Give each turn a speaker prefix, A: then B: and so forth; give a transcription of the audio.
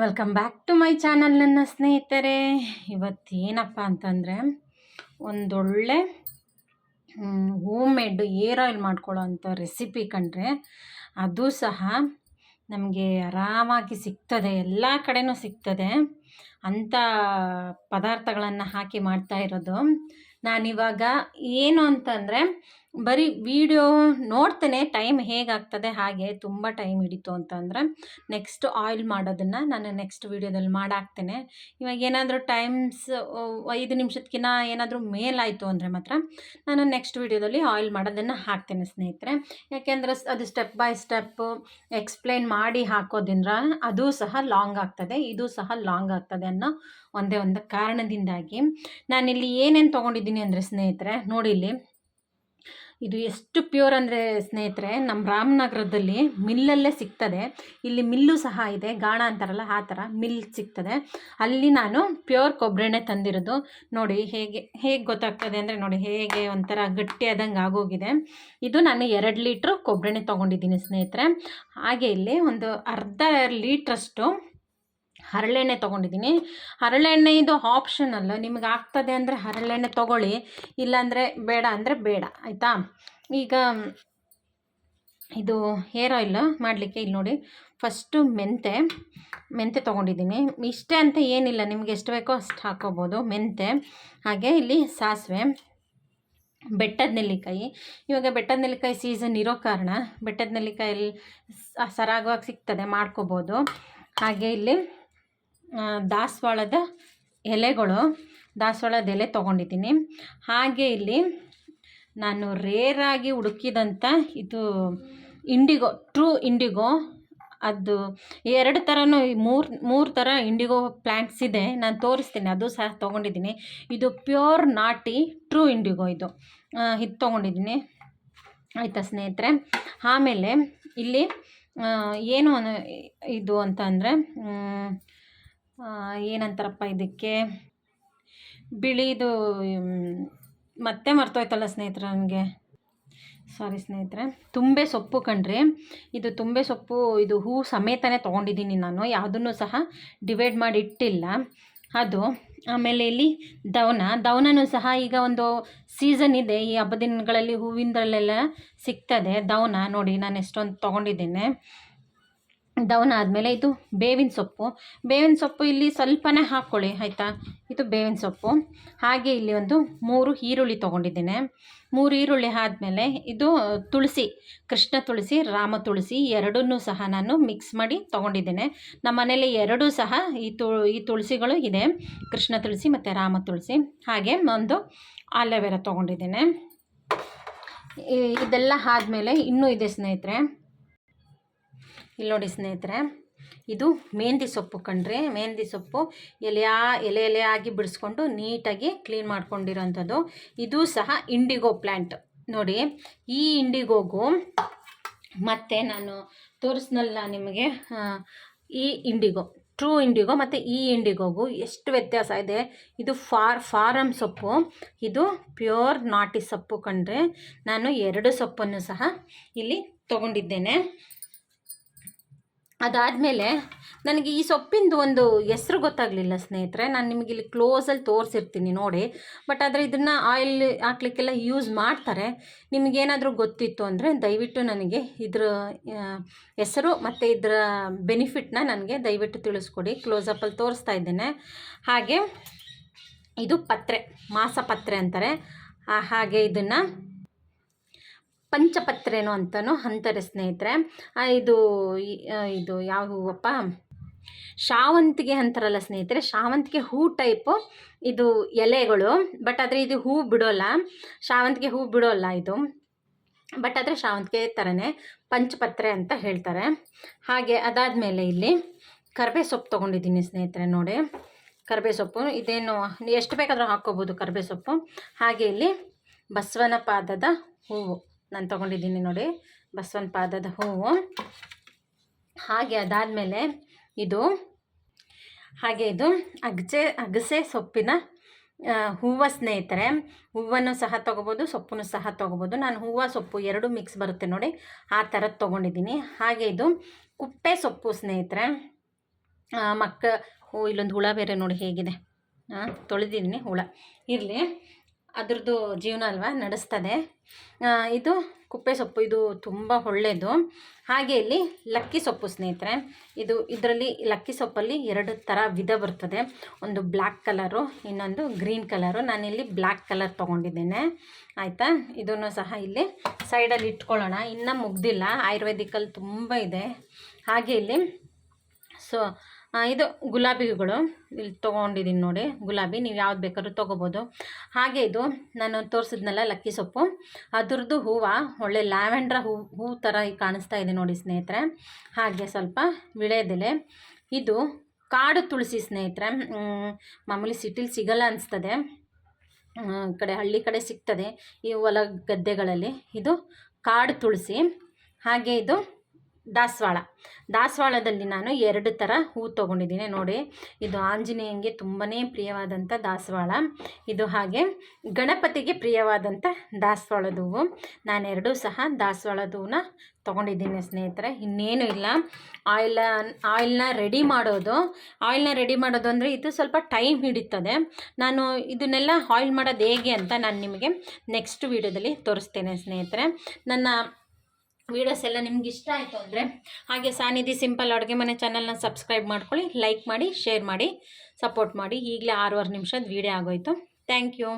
A: Welcome back to my channel ನನ್ನ ಸ್ನೇಹಿತರೆ. ಇವತ್ತೇನಪ್ಪ ಅಂತಂದರೆ, ಒಂದೊಳ್ಳೆ, ಹೋಮ್ ಮೇಡ್ ಏರ್ ಆಯಿಲ್ ಮಾಡ್ಕೊಳ್ಳೋ ಅಂಥ ರೆಸಿಪಿ ಕಂಡ್ರೆ, ಅದು ಸಹ ನಮಗೆ ಆರಾಮಾಗಿ ಸಿಗ್ತದೆ, ಎಲ್ಲ ಕಡೆನೂ ಸಿಗ್ತದೆ. ಅಂಥ ಪದಾರ್ಥಗಳನ್ನು ಹಾಕಿ ಮಾಡ್ತಾ ಇರೋದು. ನಾನಿವಾಗ ಏನು ಅಂತಂದರೆ ಬರೀ ವಿಡಿಯೋ ನೋಡ್ತೇನೆ, ಟೈಮ್ ಹೇಗಾಗ್ತದೆ, ಹಾಗೆ ತುಂಬ ಟೈಮ್ ಹಿಡಿತು ಅಂತಂದರೆ ನೆಕ್ಸ್ಟ್ ಆಯಿಲ್ ಮಾಡೋದನ್ನು ನಾನು ನೆಕ್ಸ್ಟ್ ವೀಡಿಯೋದಲ್ಲಿ ಮಾಡಾಕ್ತೇನೆ. ಇವಾಗ ಏನಾದರೂ ಟೈಮ್ಸ್ ಐದು ನಿಮಿಷದಕ್ಕಿಂತ ಏನಾದರೂ ಮೇಲಾಯಿತು ಅಂದರೆ ಮಾತ್ರ ನಾನು ನೆಕ್ಸ್ಟ್ ವೀಡಿಯೋದಲ್ಲಿ ಆಯಿಲ್ ಮಾಡೋದನ್ನು ಹಾಕ್ತೇನೆ ಸ್ನೇಹಿತರೆ. ಯಾಕೆಂದರೆ ಅದು ಸ್ಟೆಪ್ ಬೈ ಸ್ಟೆಪ್ಪು ಎಕ್ಸ್ಪ್ಲೈನ್ ಮಾಡಿ ಹಾಕೋದ್ರಿಂದ ಅದು ಸಹ ಲಾಂಗ್ ಆಗ್ತದೆ, ಇದು ಸಹ ಲಾಂಗ್ ಆಗ್ತದೆ ಅನ್ನೋ ಒಂದೇ ಒಂದು ಕಾರಣದಿಂದಾಗಿ ನಾನಿಲ್ಲಿ ಏನೇನು ತೊಗೊಂಡಿದ್ದೀನಿ ಅಂದರೆ ಸ್ನೇಹಿತರೆ, ನೋಡಿ ಇಲ್ಲಿ. ಇದು ಎಷ್ಟು ಪ್ಯೂರ್ ಅಂದರೆ ಸ್ನೇಹಿತರೆ ನಮ್ಮ ರಾಮನಗರದಲ್ಲಿ ಮಿಲ್ಲಲ್ಲೇ ಸಿಗ್ತದೆ. ಇಲ್ಲಿ ಮಿಲ್ಲು ಸಹ ಇದೆ, ಗಾಣ ಅಂತಾರಲ್ಲ ಆ ಥರ ಮಿಲ್ ಸಿಗ್ತದೆ. ಅಲ್ಲಿ ನಾನು ಪ್ಯೂರ್ ಕೊಬ್ಬರಿ ತಂದಿರೋದು. ನೋಡಿ ಹೇಗೆ ಹೇಗೆ ಗೊತ್ತಾಗ್ತದೆ ಅಂದರೆ ನೋಡಿ ಹೇಗೆ ಒಂಥರ ಗಟ್ಟಿಯಾದಂಗೆ ಆಗೋಗಿದೆ. ಇದು ನಾನು ಎರಡು ಲೀಟ್ರು ಕೊಬ್ಬರಿ ತೊಗೊಂಡಿದ್ದೀನಿ ಸ್ನೇಹಿತರೆ. ಹಾಗೆ ಇಲ್ಲಿ ಒಂದು ಅರ್ಧ ಲೀಟ್ರಷ್ಟು ಹರಳೆಣ್ಣೆ ತೊಗೊಂಡಿದ್ದೀನಿ. ಹರಳೆಣ್ಣೆ ಇದು ಆಪ್ಷನಲ್ಲ ನಿಮ್ಗೆ ಆಗ್ತದೆ ಅಂದರೆ ಹರಳೆಣ್ಣೆ ತೊಗೊಳ್ಳಿ, ಇಲ್ಲಾಂದರೆ ಬೇಡ ಅಂದರೆ ಬೇಡ, ಆಯಿತಾ? ಈಗ ಇದು ಹೇರ್ ಆಯಿಲ್ ಮಾಡಲಿಕ್ಕೆ ಇಲ್ಲಿ ನೋಡಿ ಫಸ್ಟು ಮೆಂತೆ ಮೆಂತೆ ತೊಗೊಂಡಿದ್ದೀನಿ. ಇಷ್ಟೇ ಅಂತ ಏನಿಲ್ಲ, ನಿಮ್ಗೆ ಎಷ್ಟು ಬೇಕೋ ಅಷ್ಟು ಹಾಕೋಬೋದು. ಮೆಂತೆ, ಹಾಗೆ ಇಲ್ಲಿ ಸಾಸಿವೆ, ಬೆಟ್ಟದ ನೆಲ್ಲಿಕಾಯಿ. ಇವಾಗ ಬೆಟ್ಟದ ನೆಲ್ಲಿಕಾಯಿ ಸೀಸನ್ ಇರೋ ಕಾರಣ, ಬೆಟ್ಟದ ನೆಲ್ಲಿಕಾಯಲ್ಲಿ ಸರಾಗವಾಗಿ ಸಿಗ್ತದೆ, ಮಾಡ್ಕೋಬೋದು. ಹಾಗೆ ಇಲ್ಲಿ ದಾಸವಾಳದ ಎಲೆಗಳು. ದಾಸವಾಳದ ಎಲೆ ತೊಗೊಂಡಿದ್ದೀನಿ. ಹಾಗೆ ಇಲ್ಲಿ ನಾನು ರೇರಾಗಿ ಹುಡುಕಿದಂಥ ಇದು ಇಂಡಿಗೋ, ಟ್ರೂ ಇಂಡಿಗೋ. ಅದು ಎರಡು ಥರನೂ ಮೂರು ಮೂರು ಥರ ಇಂಡಿಗೋ ಪ್ಲ್ಯಾಂಟ್ಸ್ ಇದೆ. ನಾನು ತೋರಿಸ್ತೀನಿ. ಅದು ಸಹ ತೊಗೊಂಡಿದ್ದೀನಿ. ಇದು ಪ್ಯೂರ್ ನಾಟಿ, ಟ್ರೂ ಇಂಡಿಗೋ ಇದು. ಇದು ತೊಗೊಂಡಿದ್ದೀನಿ. ಆಯಿತಾ ಸ್ನೇಹಿತರೆ? ಆಮೇಲೆ ಇಲ್ಲಿ ಏನು ಇದು ಅಂತ ಅಂದರೆ ಏನಂತಾರಪ್ಪ ಇದಕ್ಕೆ? ಬಿಳಿದು ಮತ್ತೆ ಮರ್ತೋಯ್ತಲ್ಲ ಸ್ನೇಹಿತರೆ ನನಗೆ. ಸಾರಿ ಸ್ನೇಹಿತರೆ. ತುಂಬೆ ಸೊಪ್ಪು ಕಣ್ರಿ. ಇದು ತುಂಬೆ ಸೊಪ್ಪು, ಇದು ಹೂ ಸಮೇತನೇ ತೊಗೊಂಡಿದ್ದೀನಿ ನಾನು. ಯಾವುದನ್ನು ಸಹ ಡಿವೈಡ್ ಮಾಡಿ ಇಟ್ಟಿಲ್ಲ ಅದು, ಆಮೇಲೆ ಇಲ್ಲಿ ದವನ. ದವನೂ ಸಹ ಈಗ ಒಂದು ಸೀಸನ್ ಇದೆ. ಈ ಹಬ್ಬ ದಿನಗಳಲ್ಲಿ ಹೂವಿಂದಲ್ಲೆಲ್ಲ ಸಿಗ್ತದೆ ದವನ. ನೋಡಿ ನಾನು ಎಷ್ಟೊಂದು ತೊಗೊಂಡಿದ್ದೇನೆ. ದವನ ಆದಮೇಲೆ ಇದು ಬೇವಿನ ಸೊಪ್ಪು. ಬೇವಿನ ಸೊಪ್ಪು ಇಲ್ಲಿ ಸ್ವಲ್ಪನೇ ಹಾಕ್ಕೊಳ್ಳಿ ಆಯಿತಾ? ಇದು ಬೇವಿನ ಸೊಪ್ಪು. ಹಾಗೆ ಇಲ್ಲಿ ಒಂದು ಮೂರು ಈರುಳ್ಳಿ ತೊಗೊಂಡಿದ್ದೇನೆ. ಮೂರು ಈರುಳ್ಳಿ ಆದಮೇಲೆ ಇದು ತುಳಸಿ, ಕೃಷ್ಣ ತುಳಸಿ, ರಾಮ ತುಳಸಿ ಎರಡನ್ನೂ ಸಹ ನಾನು ಮಿಕ್ಸ್ ಮಾಡಿ ತೊಗೊಂಡಿದ್ದೇನೆ. ನಮ್ಮ ಮನೇಲಿ ಎರಡೂ ಸಹ ಈ ತು, ಈ ತುಳಸಿಗಳು ಇದೆ. ಕೃಷ್ಣ ತುಳಸಿ ಮತ್ತು ರಾಮ ತುಳಸಿ. ಹಾಗೆ ಒಂದು ಆಲೋವೆರಾ ತೊಗೊಂಡಿದ್ದೇನೆ. ಇದೆಲ್ಲ ಆದಮೇಲೆ ಇನ್ನೂ ಇದೆ ಸ್ನೇಹಿತರೆ. ಇಲ್ಲಿ ನೋಡಿ ಸ್ನೇಹಿತರೆ, ಇದು ಮೆಹಂದಿ ಸೊಪ್ಪು ಕಣ್ರಿ. ಮೆಹಂದಿ ಸೊಪ್ಪು ಎಲೆಯ, ಎಲೆ ಎಲೆಯಾಗಿ ಬಿಡಿಸ್ಕೊಂಡು ನೀಟಾಗಿ ಕ್ಲೀನ್ ಮಾಡ್ಕೊಂಡಿರೋಂಥದ್ದು. ಇದು ಸಹ ಇಂಡಿಗೋ ಪ್ಲ್ಯಾಂಟ್ ನೋಡಿ, ಈ ಇಂಡಿಗೋಗು ಮತ್ತು ನಾನು ತೋರಿಸ್ನಲ್ಲ ನಿಮಗೆ ಈ ಇಂಡಿಗೋ ಟ್ರೂ ಇಂಡಿಗೋ ಮತ್ತು ಈ ಇಂಡಿಗೋಗು ಎಷ್ಟು ವ್ಯತ್ಯಾಸ ಇದೆ. ಇದು ಫಾರ್ ಫಾರಮ್ ಸೊಪ್ಪು. ಇದು ಪ್ಯೂರ್ ನಾಟಿ ಸೊಪ್ಪು ಕಂಡ್ರೆ ನಾನು ಎರಡು ಸೊಪ್ಪನ್ನು ಸಹ ಇಲ್ಲಿ ತೊಗೊಂಡಿದ್ದೇನೆ. ಅದಾದಮೇಲೆ ನನಗೆ ಈ ಸೊಪ್ಪಿಂದು ಒಂದು ಹೆಸ್ರು ಗೊತ್ತಾಗಲಿಲ್ಲ ಸ್ನೇಹಿತರೆ. ನಾನು ನಿಮಗೆ ಇಲ್ಲಿ ಕ್ಲೋಸಲ್ಲಿ ತೋರಿಸಿರ್ತೀನಿ ನೋಡಿ. ಬಟ್ ಆದರೆ ಇದನ್ನು ಆಯಿಲ್ ಹಾಕ್ಲಿಕ್ಕೆಲ್ಲ ಯೂಸ್ ಮಾಡ್ತಾರೆ. ನಿಮಗೇನಾದರೂ ಗೊತ್ತಿತ್ತು ಅಂದರೆ ದಯವಿಟ್ಟು ನನಗೆ ಇದ್ರ ಹೆಸರು ಮತ್ತು ಇದರ ಬೆನಿಫಿಟ್ನ ನನಗೆ ದಯವಿಟ್ಟು ತಿಳಿಸ್ಕೊಡಿ. ಕ್ಲೋಸಪ್ಪಲ್ಲಿ ತೋರಿಸ್ತಾ ಇದ್ದೇನೆ. ಹಾಗೆ ಇದು ಪತ್ರೆ, ಮಾಸಪತ್ರೆ ಅಂತಾರೆ. ಹಾಗೆ ಇದನ್ನು ಪಂಚಪತ್ರೇನೋ ಅಂತಲೂ ಅಂತಾರೆ ಸ್ನೇಹಿತರೆ. ಇದು ಇದು ಯಾವ ಹೂವಪ್ಪ ಶಾವಂತಿಗೆ ಅಂತಾರಲ್ಲ ಸ್ನೇಹಿತರೆ. ಶಾವಂತಿಗೆ ಹೂ ಟೈಪು. ಇದು ಎಲೆಗಳು. ಬಟ್ ಆದರೆ ಇದು ಹೂ ಬಿಡೋಲ್ಲ. ಶಾವಂತಿಗೆ ಹೂ ಬಿಡೋಲ್ಲ ಇದು. ಬಟ್ ಆದರೆ ಶಾವಂತಿಗೆ ಥರನೇ ಪಂಚಪತ್ರೆ ಅಂತ ಹೇಳ್ತಾರೆ. ಹಾಗೆ ಅದಾದಮೇಲೆ ಇಲ್ಲಿ ಕರ್ಬೇ ಸೊಪ್ಪು ತೊಗೊಂಡಿದ್ದೀನಿ ಸ್ನೇಹಿತರೆ ನೋಡಿ. ಕರ್ಬೇ ಸೊಪ್ಪು. ಇದೇನು, ಎಷ್ಟು ಬೇಕಾದರೂ ಹಾಕ್ಕೋಬೋದು ಕರ್ಬೇ ಸೊಪ್ಪು. ಹಾಗೆ ಇಲ್ಲಿ ಬಸವನ ಪಾದದ ಹೂವು. ನಾನು ತೊಗೊಂಡಿದ್ದೀನಿ ನೋಡಿ. ಬಸವನ ಪಾದದ ಹೂವು. ಹಾಗೆ ಅದಾದಮೇಲೆ ಇದು, ಹಾಗೆ ಇದು ಅಗಸೆ ಅಗಸೆ ಸೊಪ್ಪಿನ ಹೂವು ಸ್ನೇಹಿತರೆ. ಹೂವನ್ನು ಸಹ ತೊಗೋಬೋದು, ಸೊಪ್ಪನ್ನು ಸಹ ತೊಗೋಬೋದು. ನಾನು ಹೂವು, ಸೊಪ್ಪು ಎರಡು ಮಿಕ್ಸ್ ಬರುತ್ತೆ ನೋಡಿ. ಆ ಥರದ್ದು ತೊಗೊಂಡಿದ್ದೀನಿ. ಹಾಗೆ ಇದು ಕುಪ್ಪೆ ಸೊಪ್ಪು ಸ್ನೇಹಿತರೆ. ಮಕ್ಕ ಹೂ ಇಲ್ಲೊಂದು ಹುಳ ಬೇರೆ ನೋಡಿ ಹೇಗಿದೆ. ಹಾಂ ತೊಳೆದಿದ್ದೀನಿ ಹುಳ. ಇರಲಿ. ಅದ್ರದ್ದು ಜೀವನ ಅಲ್ವಾ? ನಡೆಸ್ತದೆ. ಇದು ಕುಪ್ಪೆ ಸೊಪ್ಪು. ಇದು ತುಂಬ ಒಳ್ಳೆಯದು ಹಾಗೆ ಇಲ್ಲಿ ಲಕ್ಕಿ ಸೊಪ್ಪು ಸ್ನೇಹಿತರೆ. ಇದು ಇದರಲ್ಲಿ ಲಕ್ಕಿ ಸೊಪ್ಪಲ್ಲಿ ಎರಡು ಥರ ವಿಧ ಬರ್ತದೆ. ಒಂದು ಬ್ಲ್ಯಾಕ್ ಕಲರು, ಇನ್ನೊಂದು ಗ್ರೀನ್ ಕಲರು. ನಾನಿಲ್ಲಿ ಬ್ಲ್ಯಾಕ್ ಕಲರ್ ತೊಗೊಂಡಿದ್ದೇನೆ. ಆಯಿತಾ? ಇದನ್ನು ಸಹ ಇಲ್ಲಿ ಸೈಡಲ್ಲಿ ಇಟ್ಕೊಳ್ಳೋಣ. ಇನ್ನೂ ಮುಗ್ದಿಲ್ಲ. ಆಯುರ್ವೇದಿಕಲ್ಲಿ ತುಂಬ ಇದೆ. ಹಾಗೆ ಇಲ್ಲಿ ಸೊ ಇದು ಗುಲಾಬಿಗಳು ಇಲ್ಲಿ ತೊಗೊಂಡಿದ್ದೀನಿ ನೋಡಿ. ಗುಲಾಬಿ ನೀವು ಯಾವ್ದು ಬೇಕಾದ್ರೂ ತೊಗೋಬೋದು. ಹಾಗೆ ಇದು ನಾನು ತೋರಿಸಿದ್ನಲ್ಲ ಲಕ್ಕಿ ಸೊಪ್ಪು. ಅದ್ರದ್ದು ಹೂವು, ಒಳ್ಳೆ ಲ್ಯಾವೆಂಡ್ರ ಹೂ ಹೂ ಥರ ಕಾಣಿಸ್ತಾ ಇದೆ ನೋಡಿ ಸ್ನೇಹಿತರೆ. ಹಾಗೆ ಸ್ವಲ್ಪ ವಿಳೆದೆಲೆ ಇದು ಕಾಡು ತುಳಸಿ ಸ್ನೇಹಿತರೆ. ಮಾಮೂಲಿ ಸಿಟಿಲಿ ಸಿಗಲ್ಲ ಅನಿಸ್ತದೆ. ಕಡೆ ಹಳ್ಳಿ ಕಡೆ ಸಿಗ್ತದೆ ಈ ಹೊಲ ಗದ್ದೆಗಳಲ್ಲಿ. ಇದು ಕಾಡು ತುಳಸಿ. ಹಾಗೆ ಇದು ದಾಸವಾಳ. ದಾಸವಾಳದಲ್ಲಿ ನಾನು ಎರಡು ಥರ ಹೂ ತೊಗೊಂಡಿದ್ದೀನಿ. ನೋಡಿ, ಇದು ಆಂಜನೇಯಂಗೆ ತುಂಬಾ ಪ್ರಿಯವಾದಂಥ ದಾಸವಾಳ. ಇದು ಹಾಗೆ ಗಣಪತಿಗೆ ಪ್ರಿಯವಾದಂಥ ದಾಸವಾಳದ ಹೂವು ನಾನೆರಡೂ ಸಹ ದಾಸವಾಳದ ಹೂವನ್ನ ತೊಗೊಂಡಿದ್ದೀನಿ ಸ್ನೇಹಿತರೆ. ಇನ್ನೇನು ಇಲ್ಲ. ಆಯಿಲ್, ಆಯಿಲ್ನ ರೆಡಿ ಮಾಡೋದು. ಆಯಿಲ್ನ ರೆಡಿ ಮಾಡೋದು ಅಂದರೆ ಇದು ಸ್ವಲ್ಪ ಟೈಮ್ ಹಿಡಿತದೆ. ನಾನು ಇದನ್ನೆಲ್ಲ ಆಯಿಲ್ ಮಾಡೋದು ಹೇಗೆ ಅಂತ ನಾನು ನಿಮಗೆ ನೆಕ್ಸ್ಟ್ ವೀಡಿಯೋದಲ್ಲಿ ತೋರಿಸ್ತೇನೆ ಸ್ನೇಹಿತರೆ. ನನ್ನ ವೀಡಿಯೋಸ್ ಎಲ್ಲ ನಿಮ್ಗೆ ಇಷ್ಟ ಆಯಿತು ಅಂದರೆ ಹಾಗೆ ಸಾನಿಧಿ ಸಿಂಪಲ್ ಅಡುಗೆ ಮನೆ ಚಾನಲ್ನ ಸಬ್ಸ್ಕ್ರೈಬ್ ಮಾಡ್ಕೊಳ್ಳಿ ಲೈಕ್ ಮಾಡಿ ಶೇರ್ ಮಾಡಿ ಸಪೋರ್ಟ್ ಮಾಡಿ. ಈಗಲೇ ಆರೂವರೆ ನಿಮಿಷದ ವೀಡಿಯೋ ಆಗೋಯ್ತು. Thank you